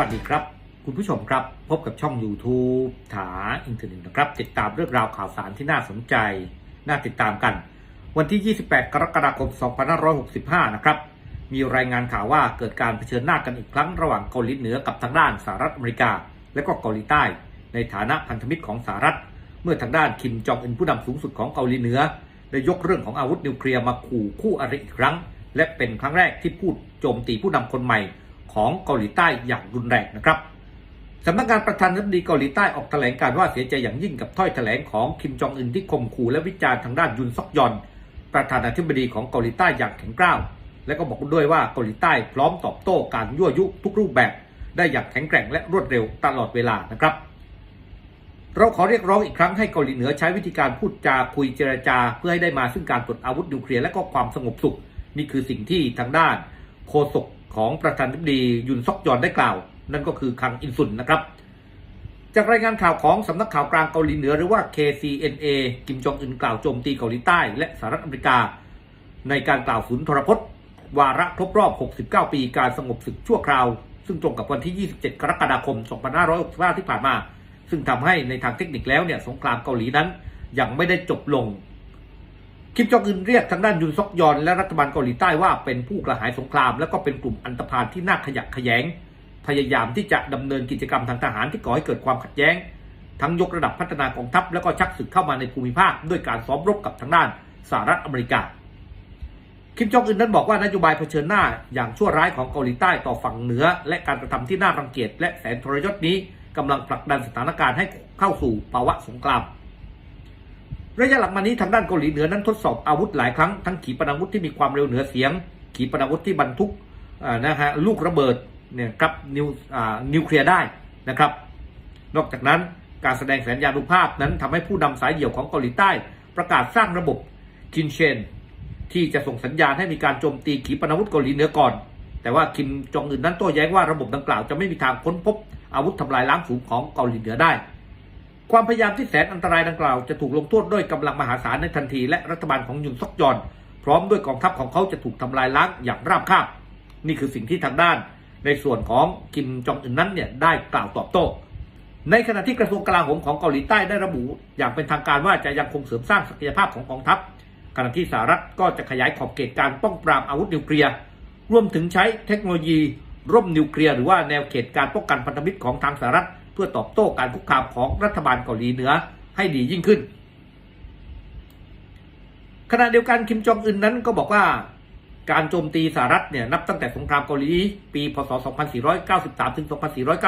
วัสดีครับ คุณผู้ชมครับ พบกับช่อง YouTube ถาอินเทอร์เน็ตนะครับ ติดตามเรื่องราวข่าวสารที่น่าสนใจ น่าติดตามกัน วันที่ 28 กรกฎาคม 2565 นะครับ มีรายงานข่าวว่าเกิดการเผชิญหน้ากันอีกครั้งระหว่างเกาหลีเหนือกับทางด้านสหรัฐอเมริกา และก็เกาหลีใต้ ในฐานะพันธมิตรของสหรัฐ เมื่อทางด้านคิมจองอึนผู้นำสูงสุดของเกาหลีเหนือได้ยกเรื่องของอาวุธนิวเคลียร์มาขู่คู่อริอีกครั้ง และเป็นครั้งแรกที่พูดโจมตีผู้นำคนใหม่ ของเกาหลีใต้อย่างรุนแรงนะครับสำนักงานประธานาธิบดีเกาหลีใต้ออกแถลงการว่าเสียใจอย่างยิ่งกับถ้อยแถลงของคิมจองอึนที่ข่มขู่และวิจารณ์ทางด้านยุนซอกยอน ประธานาธิบดีของเกาหลีใต้อย่างแข็งกร้าว และก็บอกด้วยว่าเกาหลีใต้พร้อมตอบโต้การยั่วยุทุกรูปแบบ ได้อย่างแข็งแกร่งและรวดเร็วตลอดเวลานะครับ เราขอเรียกร้องอีกครั้งให้เกาหลีเหนือใช้วิธีการพูดจาคุยเจรจา เพื่อให้ได้มาซึ่งการปลดอาวุธนิวเคลียร์และก็ความสงบสุข นี่คือสิ่งที่ทางด้านโฆษก ของประธานาธิบดียุนซอกยอนได้กล่าว นั่นก็คือคังอินซุนนะครับ จากรายงานข่าวของสำนักข่าวกลางเกาหลีเหนือหรือว่า KCNA กิมจองอึนกล่าวโจมตีเกาหลีใต้และสหรัฐอเมริกา ในการกล่าวสุนทรพจน์ วาระครบรอบ 69 ปีการสงบศึกชั่วคราว ซึ่งตรงกับวันที่ 27 กรกฎาคม 2565 ที่ผ่านมา ซึ่งทำให้ในทางเทคนิคแล้วเนี่ยสงครามเกาหลีนั้นยังไม่ได้จบลง คิมจองอึนเรียกทางด้านยุนซอกยอนและรัฐบาลเกาหลีใต้ว่าเป็นผู้กระหายสงคราม และก็เป็นกลุ่มอันตพาลที่น่าขยะแขยง พยายามที่จะดำเนินกิจกรรมทางทหารที่ก่อให้เกิดความขัดแย้ง ทั้งยกระดับพัฒนากองทัพแล้วก็ชักศึกเข้ามาในภูมิภาค ด้วยการซ้อมรบกับทางด้านสหรัฐอเมริกา คิมจองอึนนั้นบอกว่านโยบายเผชิญหน้าอย่างชั่วร้ายของเกาหลีใต้ต่อฝั่งเหนือ และการกระทำที่น่ารังเกียจและแสนทรยศนี้กำลังผลักดันสถานการณ์ให้เข้าสู่ภาวะสงคราม ระยะหลังมานี้ทางด้านเกาหลีเหนือนั้นทดสอบอาวุธหลายครั้งทั้งขีปนาวุธที่มีความเร็วเหนือเสียง ขีปนาวุธที่บรรทุกนะฮะลูกระเบิดเนี่ยครับนิวอ่านิวเคลียร์ได้นะครับ นอกจากนั้นการแสดงสัญญาณุภาพนั้นทำให้ผู้นำสายเดี่ยวของเกาหลีใต้ ประกาศสร้างระบบคินเชนที่จะส่งสัญญาณให้มีการโจมตีขีปนาวุธเกาหลีเหนือก่อน แต่ว่าคิมจองอึนนั้นโต้แย้งว่าระบบดังกล่าวจะไม่มีทางค้นพบอาวุธทำลายล้างสูงของเกาหลีเหนือได้ ความพยายามที่แสนอันตรายดังกล่าวจะถูกลงโทษด้วยกำลังมหาศาลในทันทีและรัฐบาลของยุนซอกยอน พร้อมด้วยกองทัพของเขาจะถูกทำลายล้างอย่างราบคาบ นี่คือสิ่งที่ทางด้าน ในส่วนของคิมจองอึนนั้นเนี่ยได้กล่าวตอบโต้ ในขณะที่กระทรวงกลาโหมของเกาหลีใต้ได้ระบุ อย่างเป็นทางการว่าจะยังคงเสริมสร้างศักยภาพของกองทัพ ขณะที่สหรัฐก็จะขยายขอบเขตการป้องปรามอาวุธนิวเคลียร์รวมถึงใช้เทคโนโลยีร่มนิวเคลียร์หรือว่าแนวเขตการป้องกันพันธมิตรของทางสหรัฐ เพื่อตอบโต้การคุกคามของรัฐบาลเกาหลีเหนือให้ดียิ่งขึ้น ขณะเดียวกันคิมจองอึนนั้นก็บอกว่าการโจมตีสหรัฐเนี่ยนับตั้งแต่สงครามเกาหลี ปี พศ 2493 ถึง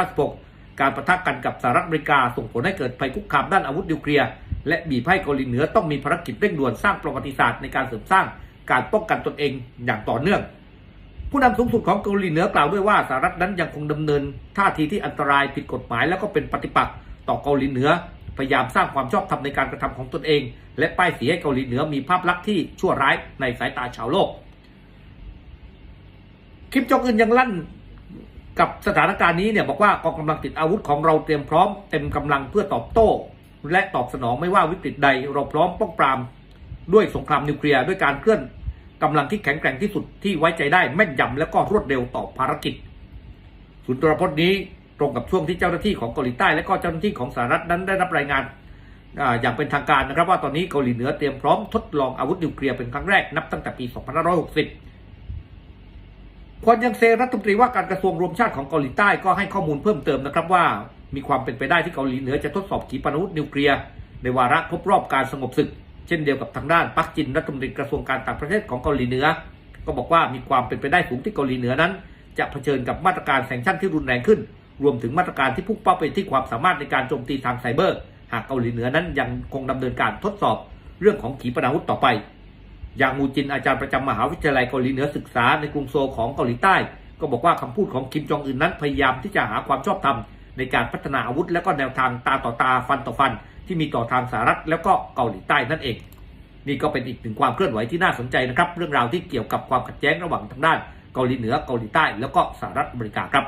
2496 การประทะกันกับสหรัฐอเมริกาส่งผลให้เกิดภัยคุกคามด้านอาวุธนิวเคลียร์และบีบให้เกาหลีเหนือต้องมีภารกิจเร่งด่วนสร้างประวัติศาสตร์ในการเสริมสร้างการป้องกันตนเองอย่างต่อเนื่อง ผู้นำสูงสุดของเกาหลีเหนือกล่าวด้วยว่าสหรัฐนั้นยังคงดำเนินท่าทีที่อันตรายผิดกฎหมาย แล้วก็เป็นปฏิปักษ์ต่อเกาหลีเหนือ พยายามสร้างความชอบธรรมในการกระทำของตนเอง และป้ายสีให้เกาหลีเหนือมีภาพลักษณ์ที่ชั่วร้ายในสายตาชาวโลก คิมจองอึนยังลั่นกับสถานการณ์นี้เนี่ยบอกว่ากองกำลังติดอาวุธของเราเตรียมพร้อมเต็มกำลังเพื่อตอบโต้ และตอบสนองไม่ว่าวิกฤตใดเราพร้อมป้องปรามด้วยสงครามนิวเคลียร์ด้วยการเคลื่อน กำลังที่แข็งแกร่งที่สุดที่ไว้ใจได้แม่นยำและก็รวดเร็วต่อภารกิจสุนทรพจน์นี้ตรงกับช่วงที่เจ้าหน้าที่ของเกาหลีใต้และก็เจ้าหน้าที่ของสหรัฐนั้นได้รับรายงานอย่างเป็นทางการนะครับว่าตอนนี้เกาหลีเหนือเตรียมพร้อมทดลองอาวุธนิวเคลียร์เป็นครั้งแรกนับตั้งแต่ปี 2560 ควนยังเซรัฐมนตรีว่าการกระทรวงรวมชาติของเกาหลีใต้ก็ให้ข้อมูลเพิ่มเติมนะครับว่ามีความเป็นไปได้ที่เกาหลีเหนือจะทดสอบขีปนาวุธนิวเคลียร์ในวาระครบรอบการสงบศึก เช่นเดียวกับทางด้านปักจินรัฐมนตรีกระทรวงการต่างประเทศของเกาหลีเหนือ ก็บอกว่ามีความเป็นไปได้สูงที่เกาหลีเหนือนั้น จะเผชิญกับมาตรการแซงชั่นที่รุนแรงขึ้น รวมถึงมาตรการที่พุ่งเป้าไปที่ความสามารถในการโจมตีทางไซเบอร์ หากเกาหลีเหนือนั้นยังคงดำเนินการทดสอบเรื่องของขีปนาวุธต่อไปอย่างมูจินอาจารย์ประจำมหาวิทยาลัยเกาหลีเหนือศึกษาในกรุงโซลของเกาหลีใต้ ก็บอกว่าคำพูดของคิมจองอึนนั้นพยายามที่จะหาความชอบธรรม ในการพัฒนาอาวุธ และก็แนวทางตาต่อตาฟันต่อฟัน ที่มีต่อทางสหรัฐแล้วก็เกาหลีใต้นั่นเอง นี่ก็เป็นอีกหนึ่งความเคลื่อนไหวที่น่าสนใจนะครับ เรื่องราวที่เกี่ยวกับความขัดแย้งระหว่างทางด้านเกาหลีเหนือเกาหลีใต้แล้วก็สหรัฐอเมริกาครับ